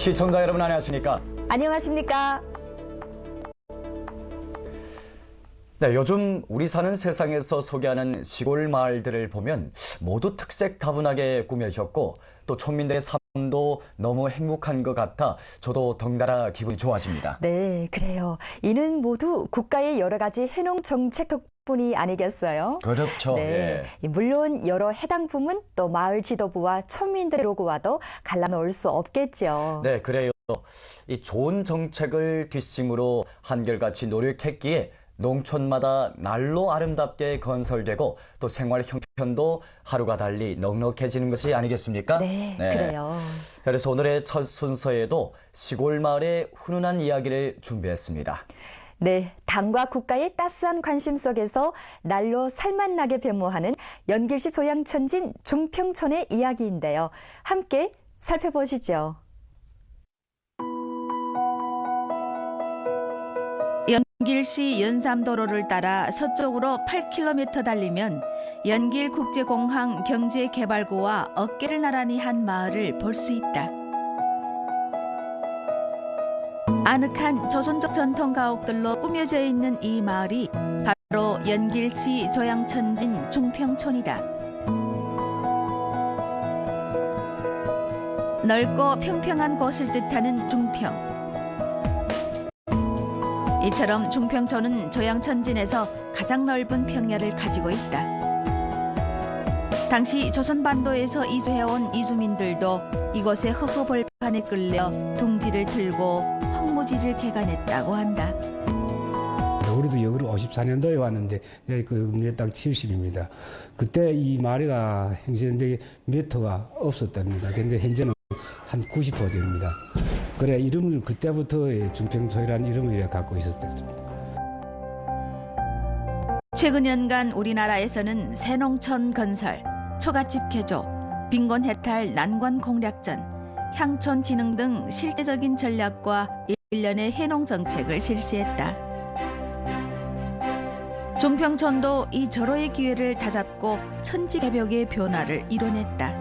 시청자 여러분 안녕하십니까? 안녕하십니까? 네, 요즘 우리 사는 세상에서 소개하는 시골 마을들을 보면 모두 특색 다분하게 꾸며졌고 또 촌민들의 삶 도 너무 행복한 것 같아 저도 덩달아 기분이 좋아집니다. 네, 그래요. 이는 모두 국가의 여러 가지 해농 정책 덕분이 아니겠어요? 그렇죠. 네. 예. 물론 여러 해당 부문 또 마을 지도부와 촌민들의 요구와도 갈라놓을 수 없겠죠. 네, 그래요. 이 좋은 정책을 뒷심으로 한결같이 노력했기에 농촌마다 날로 아름답게 건설되고 또 생활 형편도 하루가 달리 넉넉해지는 것이 아니겠습니까? 네, 그래요. 그래서 오늘의 첫 순서에도 시골 마을의 훈훈한 이야기를 준비했습니다. 네, 당과 국가의 따스한 관심 속에서 날로 살맛나게 변모하는 연길시 조양천진 중평촌의 이야기인데요. 함께 살펴보시죠. 연길시 연삼도로를 따라 서쪽으로 8km 달리면 연길 국제공항 경제개발구와 어깨를 나란히 한 마을을 볼 수 있다. 아늑한 조선족 전통 가옥들로 꾸며져 있는 이 마을이 바로 연길시 조양천진 중평촌이다. 넓고 평평한 곳을 뜻하는 중평. 이처럼 중평촌은 조양천진에서 가장 넓은 평야를 가지고 있다. 당시 조선반도에서 이주해온 이주민들도 이곳의 허허벌판에 끌려 둥지를 틀고 황무지를 개간했다고 한다. 우리도 여기로 54년도에 왔는데 그땅 70입니다. 그때 이 마을가 행세했는데 몇 호가 없었답니다. 근데 현재는 한 90호 됩니다. 그래 이름을 그때부터 중평초이라는 이름을 갖고 있었습니다. 최근 연간 우리나라에서는 새농촌 건설, 초가집 개조, 빈곤 해탈 난관 공략전, 향촌 진흥 등 실제적인 전략과 일련의 해농 정책을 실시했다. 중평촌도 이 절호의 기회를 다잡고 천지개벽의 변화를 이뤄냈다.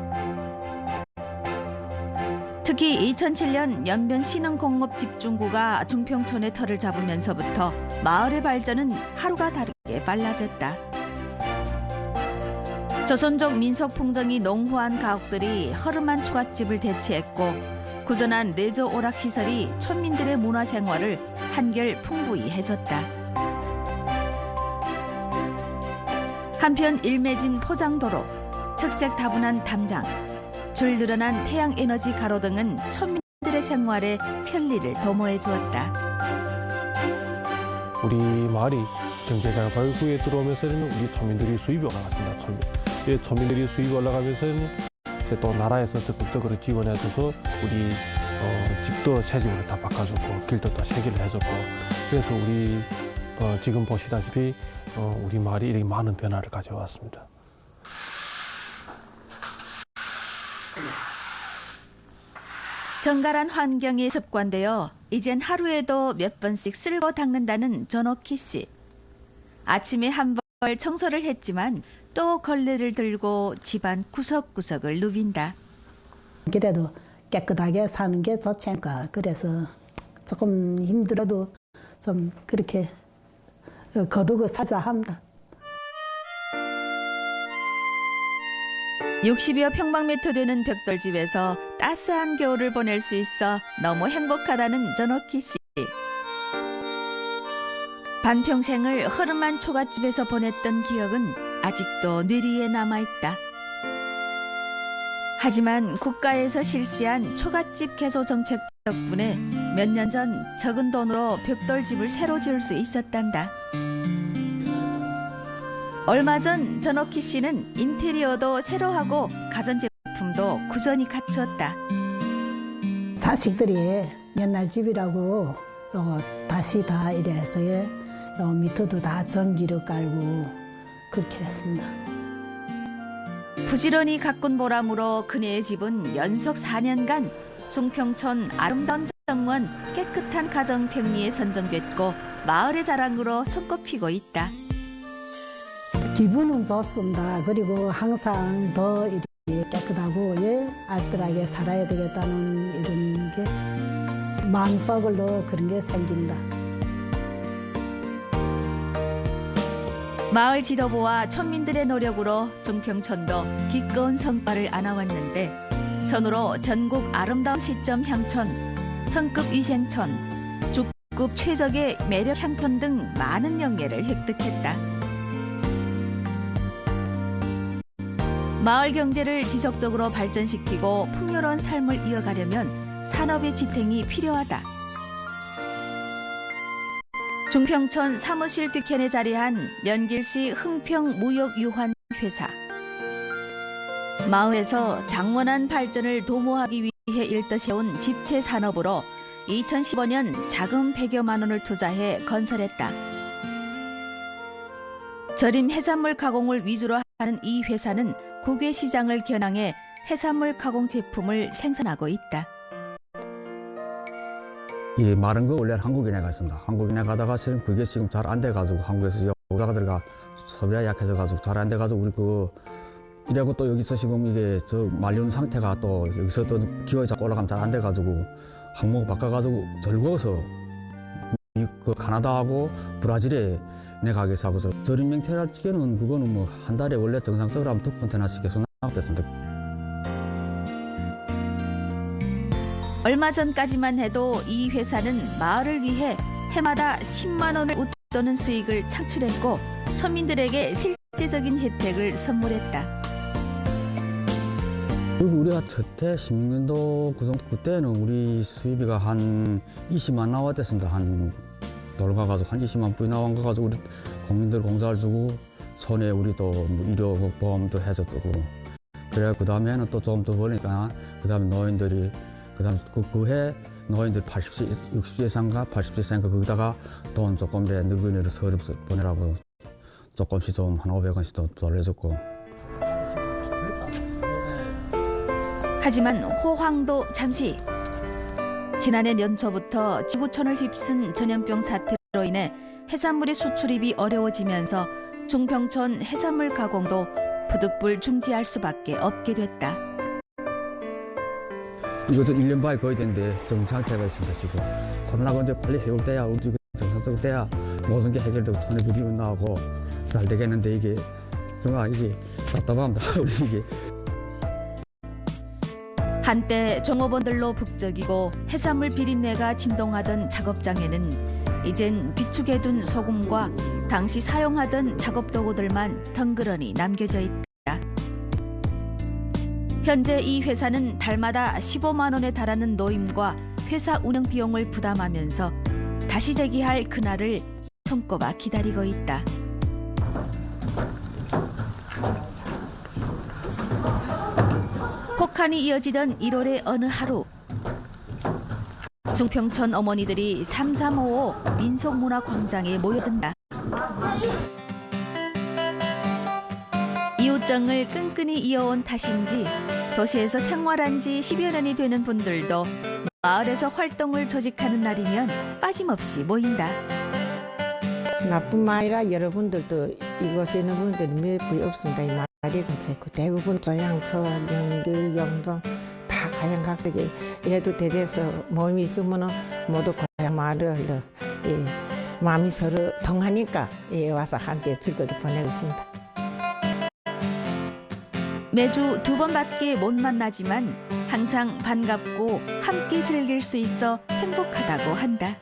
특히 2007년 연변 신흥공업 집중구가 중평촌의 터를 잡으면서부터 마을의 발전은 하루가 다르게 빨라졌다. 조선족 민속 풍정이 농후한 가옥들이 허름한 초가집을 대체했고 구전한 레저 오락 시설이 촌민들의 문화 생활을 한결 풍부히 해줬다. 한편 일매진 포장도로, 특색 다분한 담장, 줄 늘어난 태양 에너지 가로 등은 촌민들의 생활에 편리를 도모해 주었다. 우리 마을이 경제자가 후에 들어오면서는 우리 초민들이 수입이 올라갔습니다. 초민. 이 초민들이 수입이 올라가면서는 이제 또 나라에서 적극적으로 지원해줘서 우리 어, 집도 새 집으로 다 바꿔줬고 길도 또 새길을 해줬고 그래서 우리 어, 지금 보시다시피 어, 우리 마을이 이렇게 많은 변화를 가져왔습니다. 정갈한 환경에 습관되어 이젠 하루에도 몇 번씩 쓸고 닦는다는 전옥희 씨. 아침에 한벌 청소를 했지만 또 걸레를 들고 집안 구석구석을 누빈다. 그래도 깨끗하게 사는 게 좋지 않을까. 그래서 조금 힘들어도 좀 그렇게 어, 거두고 살자 합니다. 60여 평방미터 되는 벽돌집에서 따스한 겨울을 보낼 수 있어 너무 행복하다는 전옥희 씨. 반평생을 허름한 초가집에서 보냈던 기억은 아직도 뇌리에 남아있다. 하지만 국가에서 실시한 초가집 개소 정책 덕분에 몇 년 전 적은 돈으로 벽돌집을 새로 지을 수 있었단다. 얼마 전 전옥희 씨는 인테리어도 새로 하고 가전제품도 구전히 갖추었다. 자식들이 옛날 집이라고 요 다시 다 이래서 요 밑에도 다 전기를 깔고 그렇게 했습니다. 부지런히 가꾼 보람으로 그네의 집은 연속 4년간 중평촌 아름다운 정원 깨끗한 가정 평리에 선정됐고 마을의 자랑으로 손꼽히고 있다. 기분은 좋습니다. 그리고 항상 더 깨끗하고 예 알뜰하게 살아야 되겠다는 이런 게 마음속으로 그런 게 생긴다. 마을 지도부와 촌민들의 노력으로 중평촌도 기꺼운 성과를 안아왔는데 선으로 전국 아름다운 시점 향촌, 성급 위생촌, 주급 최적의 매력 향촌 등 많은 명예를 획득했다. 마을 경제를 지속적으로 발전시키고 풍요로운 삶을 이어가려면 산업의 지탱이 필요하다. 중평촌 사무실 뒤편에 자리한 연길시 흥평 무역유환 회사. 마을에서 장원한 발전을 도모하기 위해 일떠세운 집체 산업으로 2015년 자금 100여만 원을 투자해 건설했다. 절임 해산물 가공을 위주로 하는 이 회사는 국외 시장을 겨냥해 해산물 가공 제품을 생산하고 있다. 이 마른 거 원래는 한국에 내갔습니다. 한국에 내가다가 지금 그게 지금 잘 안 돼가지고 한국에서 여자가 들어가 소비가 약해져 가지고 잘 안 돼가지고 우리 그 이래고 또 여기서 지금 이게 저 말리는 상태가 또 여기서 또 기어이 자꾸 올라가면 잘 안 돼가지고 항목 바꿔가지고 절거서 이 그 카나다하고 브라질에 내 가게 사고서 절임 맹태랄 찌개는 그거는 뭐 한 달에 원래 정상적으로 하면 두 컨테너씩 계속 나왔댔습니다. 얼마 전까지만 해도 이 회사는 마을을 위해 해마다 10만 원을 웃도는 수익을 창출했고村민들에게 실제적인 혜택을 선물했다. 그리고 우리가 첫해 16년도 그 정도 그때는 우리 수입비가 한 20만 나왔댔습니다. 한 놀러 가가지고 한 20만 뿌이 나온 거 가지고 우리 국민들 공사를 주고 손에 우리 또뭐 의료 보험도 해줬고. 그래 그 다음에는 또 좀 더 벌니까 그 다음에 노인들이 그 다음에 그해 노인들 80세 60세 이상가 80세 이상가 거기다가 돈 조금 더 늙은이를 서류 보내라고 조금씩 좀 한 500원씩 더 돌려줬고 하지만 호황도 잠시. 지난해 연초부터 지구촌을 휩쓴 전염병 사태로 인해 해산물의 수출입이 어려워지면서 중평촌 해산물 가공도 부득불 중지할 수밖에 없게 됐다. 이것도 1년 반이 거의 됐는데 정상태가 있습니다 지금 코로나가 이제 빨리 해올 때야 우리 정상적으로 돼야 모든 게 해결되고 촌에 불이 나오고 잘 되겠는데 이게 정말 이게 답답합니다 우리 이게 한때 종업원들로 북적이고 해산물 비린내가 진동하던 작업장에는 이젠 비축해둔 소금과 당시 사용하던 작업 도구들만 덩그러니 남겨져 있다. 현재 이 회사는 달마다 15만 원에 달하는 노임과 회사 운영 비용을 부담하면서 다시 재기할 그날을 손꼽아 기다리고 있다. 혹한이 이어지던 1월의 어느 하루 중평촌 어머니들이 3355 민속문화광장에 모여든다. 이웃정을 끈끈이 이어온 탓인지 도시에서 생활한 지 10여 년이 되는 분들도 마을에서 활동을 조직하는 날이면 빠짐없이 모인다. 나뿐만 아니라 여러분들도 이곳에 있는 분들이 몇 분이 없습니다. 근처에 그 대부분 조양처, 명길, 영종 다 가양각색에 이래도 대대서 모임이 있으면 모두 고향 마을을 예, 마음이 서로 통하니까 예, 와서 함께 즐겁게 보내고 있습니다. 매주 두 번밖에 못 만나지만 항상 반갑고 함께 즐길 수 있어 행복하다고 한다.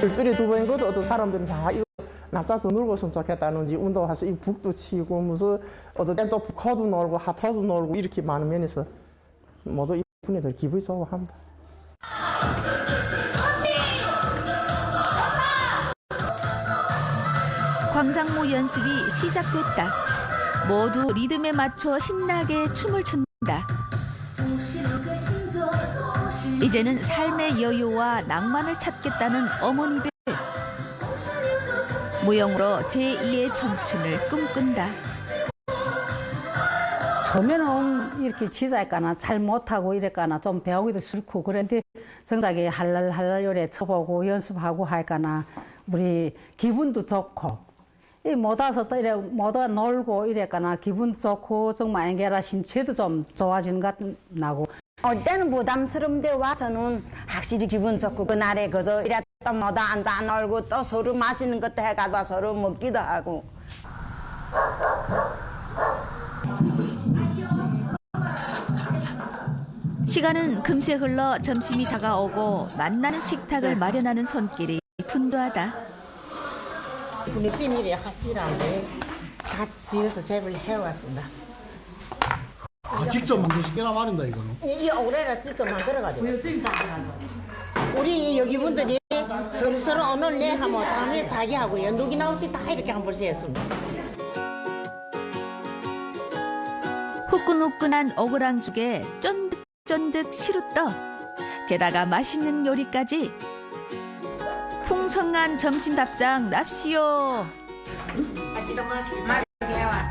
일주일에 두 번이거든 어떤 사람들은 다 이거 낮자도 놀고서 좋겠다는지 수 있고 북도 치고 무슨 어떤 때또 북화도 놀고 하타도 놀고 이렇게 많은 면에서 모두 이쁜 애들 기분이 좋아합니다. 광장무 연습이 시작됐다. 모두 리듬에 맞춰 신나게 춤을 춘다. 이제는 삶의 여유와 낭만을 찾겠다는 어머니들. 무용으로 제2의 청춘을 꿈꾼다. 처음에는 이렇게 지자니까나 잘 못하고 이랬까나 좀 배우기도 싫고 그런데 정작에 할랄 할랄 요래 쳐보고 연습하고 하니까나 우리 기분도 좋고 못 와서 또 이래 못 와 놀고 이랬거나 기분 좋고 정말 앵게라 신체도 좀 좋아지는 것 나고 올 때는 부담스러운데 와서는 확실히 기분 좋고 그날에 그저 이래 또 뭐다 앉아 놀고 또 서로 맛있는 것도 해가지고 서로 먹기도 하고 시간은 금세 흘러 점심이 다가오고 만나는 식탁을 마련하는 손길이 분주하다. 우리 찐일이 하시라는데 다 지어서 재배를 해왔습니다. 아, 직접 만드시게나 말인다 이거는. 이 오래라 직접 만들어가지고. 우리 여기 분들이 서로 서로 오늘 내 하면 다음에 자기 하고요. 누구나 없이 다. 이렇게 한 번씩 했습니다. 후끈후끈한 오그랑죽에 쫀득쫀득 시루떡 게다가 맛있는 요리까지. 풍성한 점심 밥상 납시오.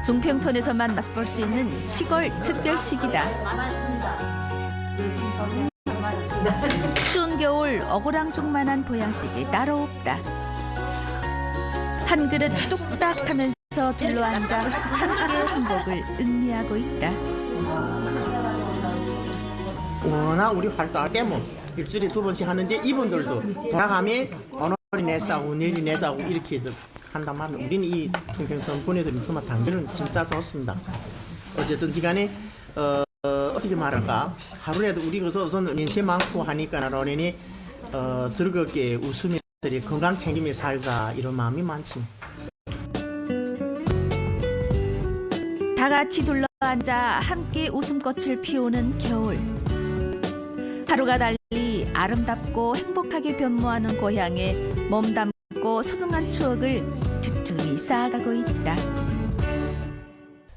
중평촌에서만 맛볼 수 있는 시골 특별식이다 추운 겨울 어고랑죽만한 보양식이 따로 없다 한 그릇 뚝딱 하면서 둘러앉아 함께의 행복을 음미하고 있다 워낙 우리 활동할 때뭐 일주일에 두 번씩 하는데 이분들도 돌아가면 오늘이 내 싸고 내일이 내 싸고 이렇게 한단 말이에요. 우리는 이 통평선 보내드린 정말 단계는 진짜 좋습니다. 어쨌든지 간에 어, 어, 어떻게 말할까 하루라도 우리 그서 우선 인체 많고 하니까 나로니 어, 즐겁게 웃으면서 건강 챙기며 살자 이런 마음이 많지. 다 같이 둘러앉아 함께 웃음꽃을 피우는 겨울. 하루가 달리 아름답고 행복하게 변모하는 고향에 몸 담고 소중한 추억을 뚜뚜이 쌓아가고 있다.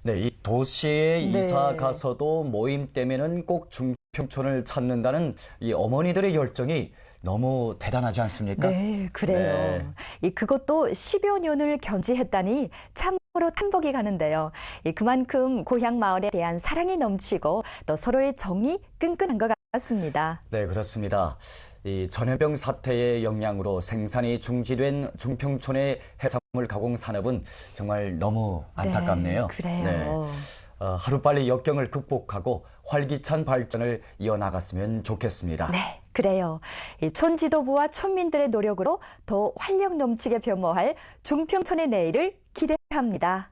네, 이 도시에 네. 이사 가서도 모임 때문에는 꼭 중평촌을 찾는다는 이 어머니들의 열정이 너무 대단하지 않습니까? 네, 그래요. 네. 이 그것도 10여 년을 견지했다니 참으로 탐복이 가는데요. 이 그만큼 고향 마을에 대한 사랑이 넘치고 또 서로의 정이 끈끈한 것 같 습니다. 네, 그렇습니다. 이 전염병 사태의 영향으로 생산이 중지된 중평촌의 해산물 가공 산업은 정말 너무 안타깝네요. 네, 그래요. 어, 하루빨리 역경을 극복하고 활기찬 발전을 이어나갔으면 좋겠습니다. 네, 그래요. 이 촌지도부와 촌민들의 노력으로 더 활력 넘치게 변모할 중평촌의 내일을 기대합니다.